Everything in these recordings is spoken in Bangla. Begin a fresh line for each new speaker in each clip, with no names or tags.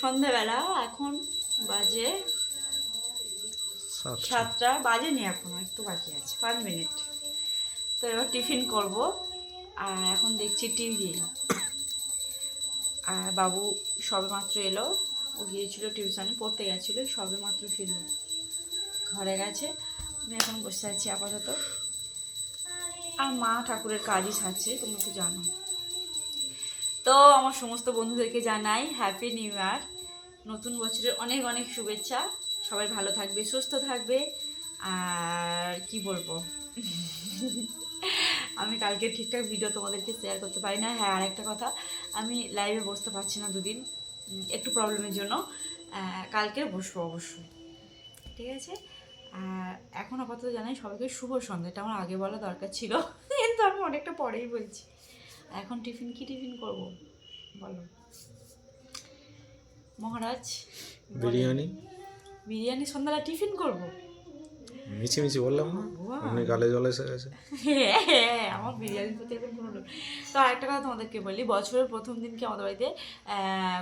সন্ধ্যাবেলা এখন বাজে
সাতটা।
বাজেনি এখনও একটু বাকি আছে পাঁচ মিনিট। তো এবার টিফিন করব আর এখন দেখছি টিভি। আর বাবু সবে মাত্র এলো ও গিয়েছিল টিউশনে পড়তে গেছিল সবে মাত্র ফিরল। ঘরে গেছে আমি এখন বসে আছি আপাতত। আর মা ঠাকুরের কাজই সারছে তুমি তো জানো। তো আমার সমস্ত বন্ধুদেরকে জানাই হ্যাপি নিউ ইয়ার নতুন বছরের অনেক অনেক শুভেচ্ছা। সবাই ভালো থাকবে, সুস্থ থাকবে। আর কি বলব? আমি কালকে ঠিকঠাক ভিডিও তোমাদেরকে শেয়ার করতে পারি না। হ্যাঁ আর একটা কথা, আমি লাইভে বসতে পারছি না দুদিন। একটু প্রবলেমের জন্য। কালকে বসবো অবশ্যই। ঠিক আছে? আর এখন আপাতত জানাই সবাইকে শুভ সন্ধ্যা। এটা আমার আগে বলা দরকার ছিল। কিন্তু আমি অনেকটা পরেই বলছি। এখন টিফিন কি টিফিন করব? বলো। মহারাজ
বিরিয়ানি?
বিরিয়ানি সন্ধ্যাবেলা টিফিন করব?
মিছি মিছি বললাম না?
ভগবান।
গালে জল এসে গেছে।
আমার বিরিয়ানির প্রতি একদম কোনো। তো আরেকটা কথা তোমাদেরকে বলি বছরের প্রথম দিনকে আমাদের বাড়িতে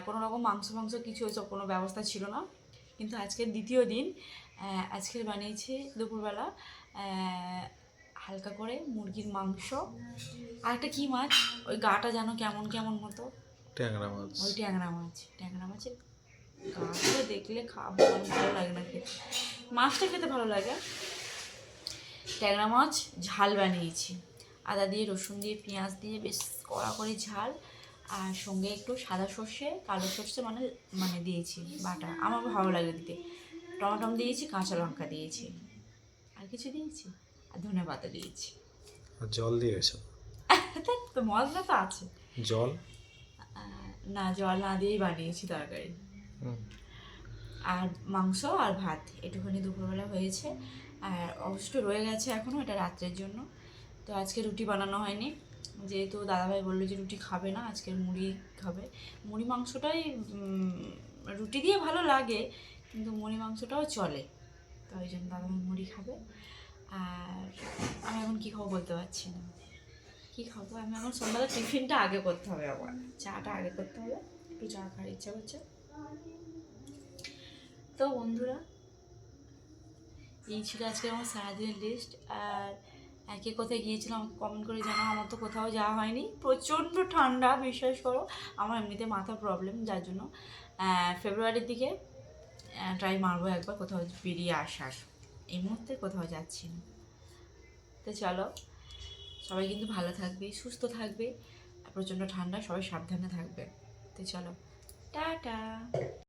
কোনো রকম মাংস মাংস কিছু ওইসব কোনো ব্যবস্থা ছিল না। কিন্তু আজকের দ্বিতীয় দিন আজকের বানিয়েছি দুপুরবেলা হালকা করে মুরগির মাংস। আর একটা কী মাছ? ওই গাটা যেন কেমন কেমন মতো।
ট্যাংরা মাছ।
ওই ট্যাংরা মাছ। ট্যাংরা মাছের গাটা দেখলে খাব ভালো লাগে না খেতে। মাছটা খেতে ভালো লাগে। ট্যাংরা মাছ ঝাল বানিয়েছি। আদা দিয়ে রসুন দিয়ে পেঁয়াজ দিয়ে বেশ কড়া করে ঝাল। আর সঙ্গে একটু সাদা সর্ষে কালো সর্ষে মানে মানে দিয়েছি বাটা। আমার ভালো লাগে দিতে। টমাটম দিয়েছি কাঁচা লঙ্কা দিয়েছি। আর কিছু দিয়েছি? ধনে পাতা দিয়েছি
জল দিয়ে গেছে
তো মশলা তো আছে।
জল?
না জল না দিয়েই বানিয়েছি তরকারি। আর মাংস আর ভাত এটুখানি দুপুরবেলা হয়েছে। আর অবশ্য রয়ে গেছে এখনও এটা রাত্রের জন্য। তো আজকে রুটি বানানো হয়নি। যেহেতু দাদাভাই বলল যে রুটি খাবে না আজকের মুড়ি খাবে। মুড়ি মাংসটাই রুটি দিয়ে ভালো লাগে কিন্তু মুড়ি মাংসটাও চলে। তো ওই জন্য দাদাভাই মুড়ি খাবে। আর আমি এখন কী খাব বলতে পারছি না। কী খাব? আমি এখন সন্ধ্যাবেলা টিফিনটা আগে করতে হবে আবার। চাটা আগে করতে হবে। একটু চা খাওয়ার ইচ্ছা করছে। তো বন্ধুরা, এই ছিল আজকে আমার সারাদিনের লিস্ট আর একে কোথায় গিয়েছিলাম কমেন্ট করে জানাও। আমার তো কোথাও যাওয়া হয়নি। প্রচণ্ড ঠান্ডা বিশ্বাস করো আমার এমনিতে মাথা প্রবলেম যার জন্য ফেব্রুয়ারির দিকে ট্রাই মারবো একবার কোথাও বেরিয়ে আসার। এই মুহূর্তে কোথাও যাচ্ছি না। তো চলো, সবাই কিন্তু ভালো থাকবে, সুস্থ থাকবে প্রচণ্ড ঠান্ডা, সবাই সাবধানে থাকবে। তো চলো, টাটা।